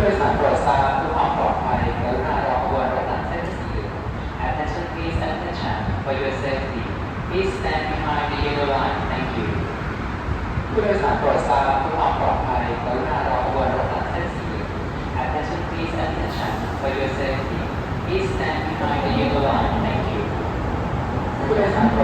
โดยสารโปรดทราบเพื่อความปลอดภัยกรุณารอขบวนรถหลังเส้นสีเหลือง Attention please attention for your safety Please stand behind the yellow line thank you ผู้โดยสารโปรดทราบเพื่อความปลอดภัยกรุณารอขบวนรถหลังเส้นสีเหลือง Attention please attention for your safety Please stand behind the yellow line thank you ผู้โดยสารโปรด